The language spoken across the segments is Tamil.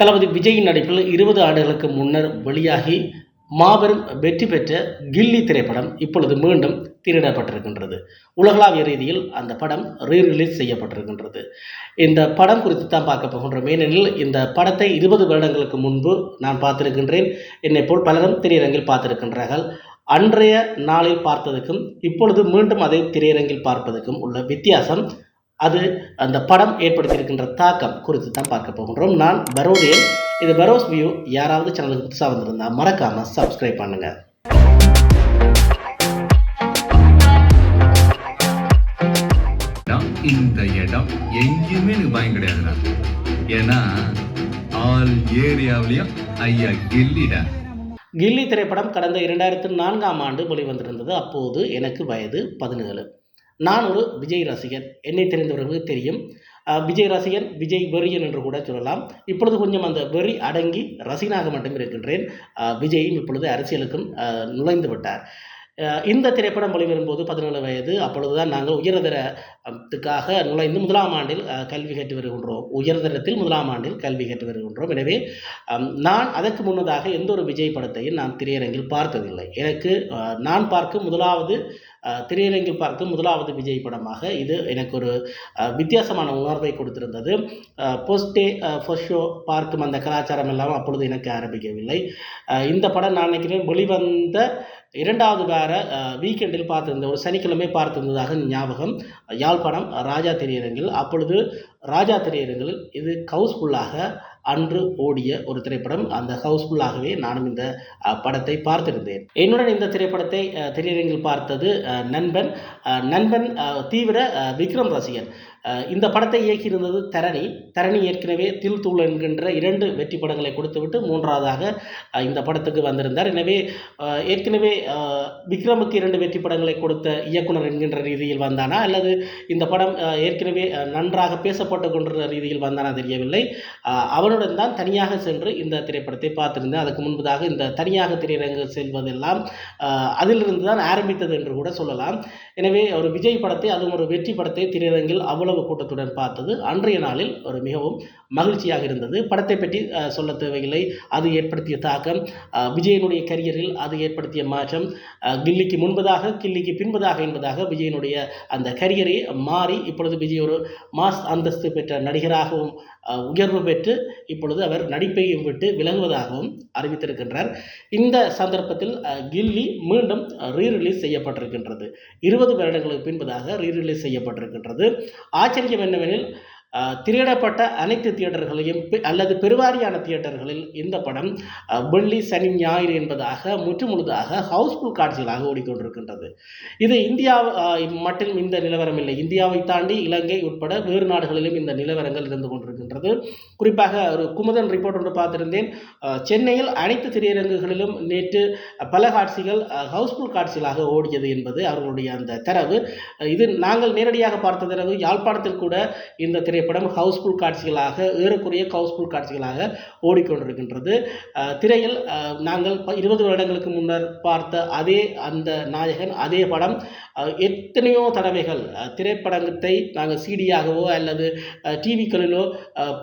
தளபதி விஜயின் நடிப்பில் இருபது ஆண்டுகளுக்கு முன்னர் வெளியாகி மாபெரும் வெற்றி பெற்ற கில்லி திரைப்படம் இப்பொழுது மீண்டும் திரையிடப்பட்டிருக்கின்றது. உலகளாவிய ரீதியில் அந்த படம் ரீரிலீஸ் செய்யப்பட்டிருக்கின்றது. இந்த படம் குறித்து தான் பார்க்க போகின்றோம். ஏனெனில் இந்த படத்தை இருபது வருடங்களுக்கு முன்பு நான் பார்த்திருக்கின்றேன். என்னை போல் பலரும் திரையரங்கில் பார்த்திருக்கின்றார்கள். அன்றைய நாளில் பார்த்ததுக்கும் இப்பொழுது மீண்டும் அதை திரையரங்கில் பார்ப்பதற்கும் உள்ள வித்தியாசம் அது அந்த படம் ஏற்படுத்தியிருக்கின்ற தாக்கம் குறித்து தான் பார்க்க போகின்றோம். நான் பரோடியன். இது பரோஸ் வியூ. யாராவது சேனலுக்கு புதுசாக வந்திருந்தா மறக்காம சப்ஸ்கிரைப் பண்ணுங்க. இடம் இந்த இடம் எங்கேயுமே எனக்கு பயம் கிடையாதுடா. ஏன்னா ஆல் ஏரியாவிலையும் ஐயா கில்லிடா. கில்லி திரைப்படம் கடந்த இரண்டாயிரத்து நான்காம் ஆண்டு வெளிவந்திருந்தது. அப்போது எனக்கு வயது பதினேழு. நான் ஒரு விஜய் ரசிகன். என்னை தெரிந்தவர்களுக்கு தெரியும். விஜய் ரசிகன் விஜய் வெறியன் என்று கூட சொல்லலாம். இப்பொழுது கொஞ்சம் அந்த வெறி அடங்கி ரசிகனாக மட்டும் இருக்கின்றேன். விஜயும் இப்பொழுது அரசியலுக்கும் நுழைந்து விட்டார். இந்த திரைப்படம் வெளிவரும்போது பதினேழு வயது. அப்பொழுதுதான் நாங்கள் உயர்தரத்துக்காக நுழைந்து முதலாம் ஆண்டில் கல்வி கற்று வருகின்றோம். உயர்தரத்தில் முதலாம் ஆண்டில் கல்வி கற்று வருகின்றோம். எனவே நான் அதற்கு முன்னதாக எந்த ஒரு விஜய் படத்தையும் நான் திரையரங்கில் பார்த்ததில்லை. எனக்கு நான் பார்க்கும் முதலாவது திரையரங்கில் பார்க்கும் முதலாவது விஜய் படமாக இது எனக்கு ஒரு வித்தியாசமான உணர்வை கொடுத்திருந்தது. போஸ்ட் டே ஃபர்ஸ்ட் ஷோ பார்க்கும் அந்த கலாச்சாரம் எல்லாம் அப்பொழுது எனக்கு ஆரம்பிக்கவில்லை. இந்த படம் நான் நினைக்கிறேன் வெளிவந்த இரண்டாவது வார வீக்கெண்டில் பார்த்திருந்த ஒரு சனிக்கிழமை பார்த்திருந்ததாக ஞாபகம். யாழ்ப்பாணம் ராஜா திரையரங்கில் அப்பொழுது ராஜா திரையரங்கில் இது ஹவுஸ்ஃபுல்லாக அன்று ஓடிய ஒரு திரைப்படம் அந்த ஹவுஸ்ஃபுல்லாகவே நானும் இந்த படத்தை பார்த்திருந்தேன். என்னுடன் இந்த திரைப்படத்தை திரையரங்கில் பார்த்தது அஹ், நண்பன். அஹ், நண்பன் அஹ், தீவிர விக்ரம் ரசிகன். இந்த படத்தை இயக்கியிருந்தது தரணி. தரணி ஏற்கனவே தில் தூள் என்கின்ற இரண்டு வெற்றி படங்களை கொடுத்துவிட்டு மூன்றாவதாக இந்த படத்துக்கு வந்திருந்தார். எனவே ஏற்கனவே விக்ரமுக்கு இரண்டு வெற்றி படங்களை கொடுத்த இயக்குனர் என்கின்ற ரீதியில் வந்தானா? அல்லது இந்த படம் ஏற்கனவே நன்றாக பேசப்பட்டு கொண்டிருந்த ரீதியில் வந்தானா தெரியவில்லை. அவனுடன் தான் தனியாக சென்று இந்த திரைப்படத்தை பார்த்திருந்தேன். அதுக்கு முன்பதாக இந்த தனியாக திரையரங்கு செல்வதெல்லாம் அதிலிருந்து தான் ஆரம்பித்தது என்று கூட சொல்லலாம். எனவே ஒரு விஜய் படத்தை அதுவும் ஒரு வெற்றி படத்தை திரையரங்கில் அவ்வளவு கூட்டத்துடன் பார்த்தது. அன்றைய நாளில் ஒரு மிகவும் மகிழ்ச்சியாக இருந்தது. படத்தை பற்றி சொல்ல தேவையில்லை. அது ஏற்படுத்திய தாக்கம் விஜயனுடைய கரியரில் அது ஏற்படுத்திய மாற்றம் கில்லிக்கு முன்பதாக கில்லிக்கு பின்பதாக என்பதாக விஜயனுடைய அந்த கரியரை மாறி இப்பொழுது விஜய் ஒரு மாஸ் அந்தஸ்து பெற்ற நடிகராகவும் உயர்வு பெற்று இப்பொழுது அவர் நடிப்பையும் விட்டு விலகுவதாகவும் அறிவித்திருக்கின்றார். இந்த சந்தர்ப்பத்தில் கில்லி மீண்டும் ரீரிலீஸ் செய்யப்பட்டிருக்கின்றது. இருபது வருடங்களுக்கு பின்பதாக ரீரிலீஸ் செய்யப்பட்டிருக்கின்றது. ஆச்சரியம் என்னவெனில் திரையிடப்பட்ட அனைத்து தியேட்டர்களையும் பெ- அல்லது பெருவாரியான தியேட்டர்களில் இந்த படம் வெள்ளி சனி ஞாயிறு என்பதாக முற்றுமுழுதாக ஹவுஸ்ஃபுல் காட்சிகளாக ஓடிக்கொண்டிருக்கின்றது. இது இந்தியா மட்டும் இந்த நிலவரம் இல்லை. இந்தியாவை தாண்டி இலங்கை உட்பட வேறு நாடுகளிலும் இந்த நிலவரங்கள் இருந்து கொண்டிருக்கின்றது. குறிப்பாக ஒரு குமுதன் ரிப்போர்ட் ஒன்று பார்த்திருந்தேன். சென்னையில் அனைத்து திரையரங்குகளிலும் நேற்று பல காட்சிகள் ஹவுஸ்ஃபுல் காட்சிகளாக ஓடியது என்பது அவர்களுடைய அந்த தரவு. இது நாங்கள் நேரடியாக பார்த்த தரவு. யாழ்ப்பாணத்தில் கூட இந்த திரை திரைப்படம் ஹவுஸ்ஃபுல் காட்சிகளாக ஏறக்குறைய ஹவுஸ்ஃபுல் காட்சிகளாக ஓடிக்கொண்டிருக்கின்றது. திரையில் நாங்கள் ப- இருபது வருடங்களுக்கு முன்னர் பார்த்த அதே அந்த நாயகன் அதே படம் எத்தனையோ தடவைகள் திரைப்படத்தை நாங்கள் சிடியாகவோ அல்லது டிவிக்களிலோ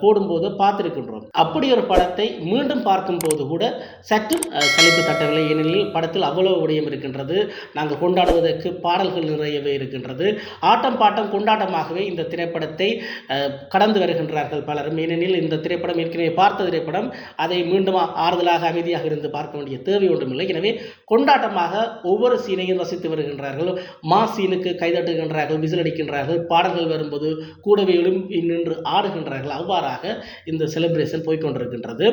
போடும்போது பார்த்திருக்கின்றோம். அப்படி ஒரு படத்தை மீண்டும் பார்க்கும்போது கூட சற்றும் சலிப்பு தட்டவில்லை. ஏனெனில் படத்தில் அவ்வளவு விடயம் இருக்கின்றது. நாங்கள் கொண்டாடுவதற்கு பாடல்கள் நிறையவே இருக்கின்றது. ஆட்டம் பாட்டம் கொண்டாட்டமாகவே இந்த திரைப்படத்தை கடந்து வருகின்றார்கள் பலரும். ஏனெனில் இந்த திரைப்படம் ஏற்கனவே பார்த்த திரைப்படம் அதை மீண்டும் ஆறுதலாக அமைதியாக இருந்து பார்க்க வேண்டிய தேவை ஒன்றுமில்லை. எனவே கொண்டாட்டமாக ஒவ்வொரு சீனையும் ரசித்து வருகின்றார்கள். மா சீனுக்கு கைதட்டுகின்றார்கள் விசில் அடிக்கின்றார்கள் பாடல்கள் வரும்போது கூடவே நின்று ஆடுகின்றார்கள். அவ்வாறாக இந்த செலிப்ரேஷன் போய்க்கொண்டிருக்கின்றது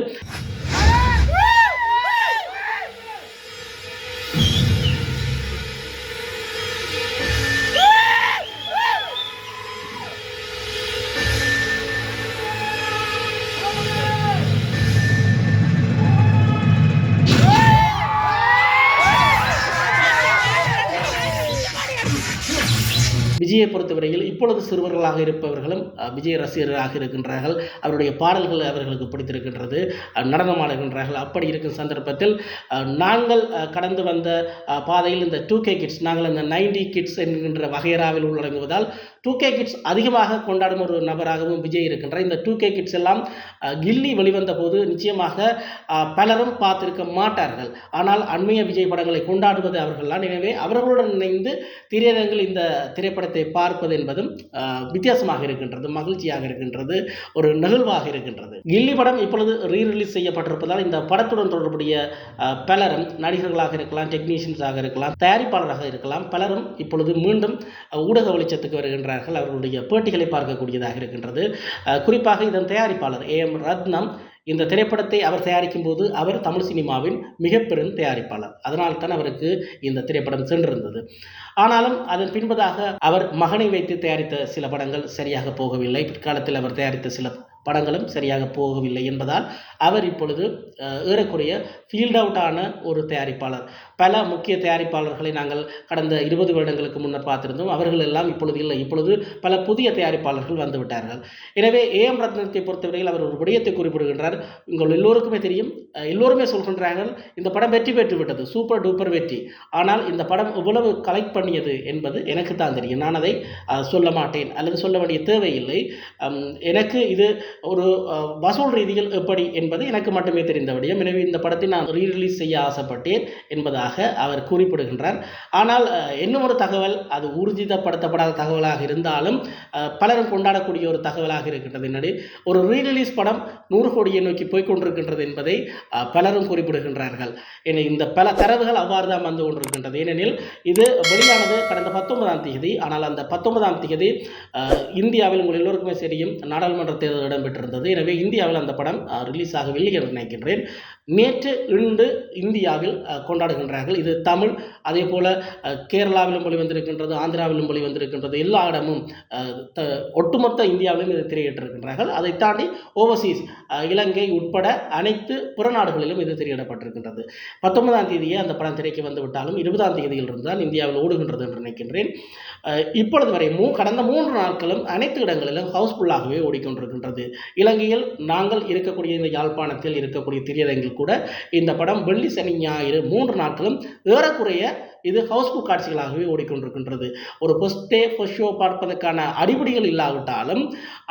விஜயை பொறுத்தவரையில் இப்பொழுது சிறுவர்களாக இருப்பவர்களும் விஜய் ரசிகர்களாக இருக்கின்றார்கள். அவருடைய பாடல்கள் அவர்களுக்கு பிடித்திருக்கின்றது நடனமாடுகின்றார்கள் அப்படி இருக்கும் சந்தர்ப்பத்தில் நாங்கள் கடந்து வந்த பாதையில் இந்த டூ கே கிட்ஸ் நாங்கள் இந்த நைன்டி கிட்ஸ் என்கின்ற வகையராவில் உள்ளடங்குவதால் டூ கே கிட்ஸ் அதிகமாக கொண்டாடும் ஒரு நபராகவும் விஜய் இருக்கின்றார். இந்த டூ கே கிட்ஸ் எல்லாம் கில்லி வெளிவந்த போது நிச்சயமாக பலரும் பார்த்திருக்க மாட்டார்கள். ஆனால் அண்மைய விஜய் படங்களை கொண்டாடுவது அவர்கள்தான் எனவே அவர்களுடன் இணைந்து திரையரங்கில் இந்த திரைப்படத்தை பார்ப்பது என்பதும் வித்தியாசமாக இருக்கின்றது மகிழ்ச்சியாக இருக்கின்றது ஒரு நிகழ்வாக இருக்கின்றது. கில்லி படம் இப்பொழுது ரீ ரிலீஸ் செய்யப்பட்டிருப்பதால் இந்த படத்துடன் தொடர்புடைய பலரும் நடிகர்களாக இருக்கலாம் டெக்னீஷியன்ஸாக இருக்கலாம் தயாரிப்பாளராக இருக்கலாம் பலரும் இப்பொழுது மீண்டும் ஊடக வெளிச்சத்துக்கு இருக்கிறார்கள் அவர்களுடைய பேட்டிகளை பார்க்கக்கூடியதாக இருக்கின்றது. குறிப்பாக இதன் தயாரிப்பாளர் ஏ எம் ரத்னம் இந்த திரைப்படத்தை அவர் தயாரிக்கும் போது அவர் தமிழ் சினிமாவின் மிக பெரும் தயாரிப்பாளர். அதனால் தான் அவருக்கு இந்த திரைப்படம் சென்றிருந்தது. ஆனாலும் அதன் பின்பதாக அவர் மகனை வைத்து தயாரித்த சில படங்கள் சரியாக போகவில்லை. பிற்காலத்தில் அவர் தயாரித்த சில படங்களும் சரியாக போகவில்லை என்பதால் அவர் இப்பொழுது ஏறக்குறைய ஃபீல்ட் அவுட் ஆன ஒரு தயாரிப்பாளர். பல முக்கிய தயாரிப்பாளர்களை நாங்கள் கடந்த இருபது வருடங்களுக்கு முன்னர் பார்த்திருந்தோம். அவர்கள் எல்லாம் இப்பொழுது இல்லை. இப்பொழுது பல புதிய தயாரிப்பாளர்கள் வந்து விட்டார்கள். எனவே எம் ரத்னத்தை பொறுத்தவரையில் அவர் ஒரு விடயத்தை குறிப்பிடுகின்றார். உங்கள் எல்லோருக்குமே தெரியும். எல்லோருமே சொல்கின்றார்கள் இந்த படம் வெற்றி பெற்று விட்டது. சூப்பர் டூப்பர் வெற்றி. ஆனால் இந்த படம் எவ்வளவு கலெக்ட் பண்ணியது என்பது எனக்கு தான் தெரியும். நான் அதை சொல்ல மாட்டேன். அல்லது சொல்ல வேண்டிய தேவையில்லை. எனக்கு இது ஒரு வசூல் ரீதியில் எப்படி என்பது எனக்கு மட்டுமே தெரிந்த விடயம். எனவே இந்த படத்தை நான் ரீரிலீஸ் செய்ய ஆசைப்பட்டேன் என்பதாக அவர் குறிப்பிடுகின்றார். ஆனால் இன்னும் ஒரு தகவல் அது ஊர்ஜிதப்படுத்தப்படாத தகவலாக இருந்தாலும் பலரும் கொண்டாடக்கூடிய ஒரு தகவலாக இருக்கின்றது. என்னடி ஒரு ரீ ரிலீஸ் படம் நூறு கோடியை நோக்கி போய் கொண்டிருக்கின்றது என்பதை பலரும் குறிப்பிடுகின்றார்கள். என இந்த பல தரவுகள் அவ்வாறு தான் வந்து கொண்டிருக்கின்றது. ஏனெனில் இது வெளியானது கடந்த பத்தொன்பதாம் தேதி. ஆனால் அந்த பத்தொன்பதாம் தேதி இந்தியாவில் உங்கள் எல்லோருக்குமே தெரியும் நாடாளுமன்ற தேர்தல் இடம்பெற்றிருந்தது. எனவே இந்தியாவில் அந்த படம் ரிலீஸ் ஆகவில்லை என்று நினைக்கின்றேன் நேற்று இன்று இந்தியாவில் கொண்டாடுகின்றார்கள். இது தமிழ் அதே போல கேரளாவிலும் மொழி வந்திருக்கின்றது ஆந்திராவிலும் வெளிவந்திருக்கின்றது எல்லா இடமும் த- ஒட்டுமொத்த இந்தியாவிலும் இது திரையிட்டிருக்கின்றார்கள். அதை தாண்டி ஓவர்சீஸ் இலங்கை உட்பட அனைத்து புறநாடுகளிலும் இது திரையிடப்பட்டிருக்கின்றது. பத்தொன்பதாம் தேதியே அந்த படம் திரைக்கு வந்துவிட்டாலும் இருபதாம் தேதியிலிருந்து தான் இந்தியாவில் ஓடுகின்றது என்று நினைக்கின்றேன். இப்பொழுது வரை மூ கடந்த மூன்று நாட்களும் அனைத்து இடங்களிலும் ஹவுஸ்ஃபுல்லாகவே ஓடிக்கொண்டிருக்கின்றது. இலங்கையில் நாங்கள் இருக்கக்கூடிய இந்த யாழ்ப்பாணத்தில் இருக்கக்கூடிய திரையரங்கில் கூட இந்த படம் வெள்ளி சனி ஞாயிறு மூன்று நாட்களும் ஏறக்குறைய இது ஹவுஸ்ஃபுல் காட்சிகளாகவே ஓடிக்கொண்டிருக்கின்றது. ஒரு ஃபஸ்ட் டே ஃபஸ்ட் ஷோ பார்ப்பதற்கான அடிப்படைகள் இல்லாவிட்டாலும்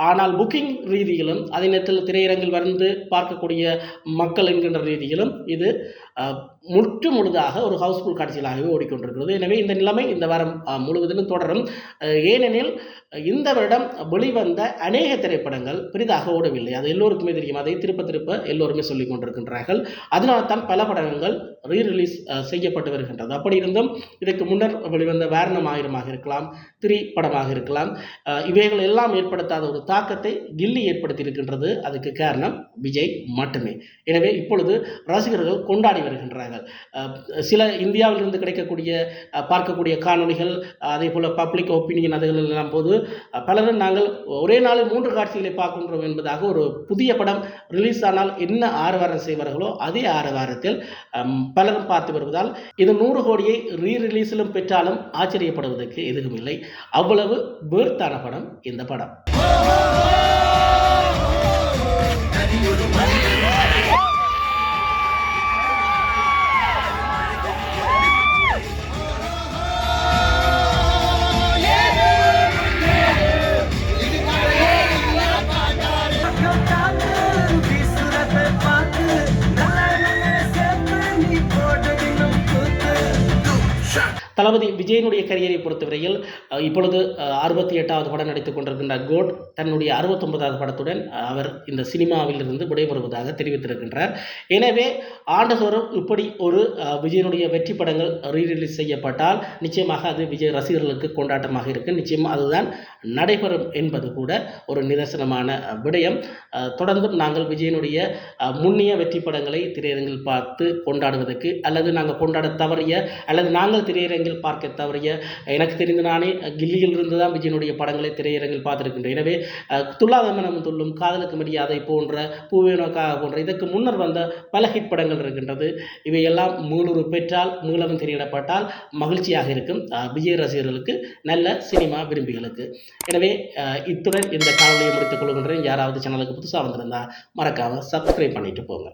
ஆனால் புக்கிங் ரீதியிலும் அதே நேரத்தில் திரையரங்கில் வந்து பார்க்கக்கூடிய மக்கள் என்கின்ற ரீதியிலும் இது முற்று முழுதாக ஒரு ஹவுஸ்ஃபுல் காட்சிகளாகவே ஓடிக்கொண்டிருக்கிறது. எனவே இந்த நிலைமை இந்த வாரம் முழுவதிலும் தொடரும். ஏனெனில் இந்த வருடம் வெளிவந்த அநேக திரைப்படங்கள் பெரிதாக ஓடவில்லை. அது எல்லோருக்குமே தெரியும். அதை திருப்ப திருப்ப எல்லோருமே சொல்லிக் கொண்டிருக்கின்றார்கள் அதனால தான் பல படங்கள் ரீ ரிலீஸ் செய்யப்பட்டு வருகின்றது. அப்படி இருந்தும் இதற்கு முன்னர் வெளிவந்த வேரணம் ஆயிரமாக இருக்கலாம் திரி படமாக இருக்கலாம் இவைகள் எல்லாம் ஏற்படுத்தாத ஒரு தாக்கத்தை கில்லி ஏற்படுத்தி இருக்கின்றது அதுக்கு காரணம் விஜய் மட்டுமே. எனவே இப்பொழுது ரசிகர்கள் கொண்டாடி வருகின்றார்கள். சில இந்தியாவிலிருந்து கிடைக்கக்கூடிய பார்க்கக்கூடிய காணொளிகள் அதே போல் பப்ளிக் ஒப்பீனியன் அதுகள் எல்லாம் போது பலரும் நாங்கள் ஒரே நாளில் மூன்று காட்சிகளை பார்க்கின்றோம் என்பதாக ஒரு புதிய படம் ரிலீஸ் ஆனால் என்ன ஆரவாரம் செய்வார்களோ அதே ஆரவாரத்தில் பலரும் பார்த்து வருவதால் இது நூறு கோடியை ரீ ரிலீஸிலும் பெற்றாலும் ஆச்சரியப்படுவதற்கு எதுவும் இல்லை அவ்வளவு பேர்த்தான படம் இந்த படம். தளபதி விஜயனுடைய கரியரை பொறுத்தவரையில் இப்பொழுது அறுபத்தி எட்டாவது படம் நடித்துக் கொண்டிருக்கின்ற கோட் தன்னுடைய அறுபத்தொன்பதாவது படத்துடன் அவர் இந்த சினிமாவிலிருந்து விடைபெறுவதாக தெரிவித்திருக்கின்றார். எனவே ஆண்டுதோறும் இப்படி ஒரு விஜயனுடைய வெற்றி படங்கள் ரீரிலீஸ் செய்யப்பட்டால் நிச்சயமாக அது விஜய் ரசிகர்களுக்கு கொண்டாட்டமாக இருக்கு நிச்சயமாக அதுதான் நடைபெறும் என்பது கூட ஒரு நிதர்சனமான விடயம். தொடர்ந்தும் நாங்கள் விஜயனுடைய முன்னிய வெற்றி படங்களை திரையரங்கில் பார்த்து கொண்டாடுவதற்கு அல்லது நாங்கள் கொண்டாட தவறிய அல்லது நாங்கள் திரையரங்கில் பார்க்க தவறிய எனக்கு தெரிந்து நானே கில்லியில் இருந்து தான் விஜயனுடைய படங்களை திரையரங்கில் பார்த்துருக்கின்றேன். எனவே அஹ், துள்ளாத மனம் துள்ளும் காதலுக்கு மரியாதை போன்ற பூவேனோக்கா போன்ற இதற்கு முன்னர் வந்த பல ஹிட் படங்கள் இருக்கின்றது. இவையெல்லாம் மீளுரு பெற்றால் மீளவும் திரையிடப்பட்டால் மகிழ்ச்சியாக இருக்கும் அஹ், விஜய் ரசிகர்களுக்கு நல்ல சினிமா விரும்பிகளுக்கு. எனவே இத்துடன் இந்த காணொலியை முடித்துக் கொள்கின்றேன். யாராவது சேனலுக்கு புதுசாக வந்திருந்தா மறக்காமல் சப்ஸ்கிரைப் பண்ணிட்டு போங்க.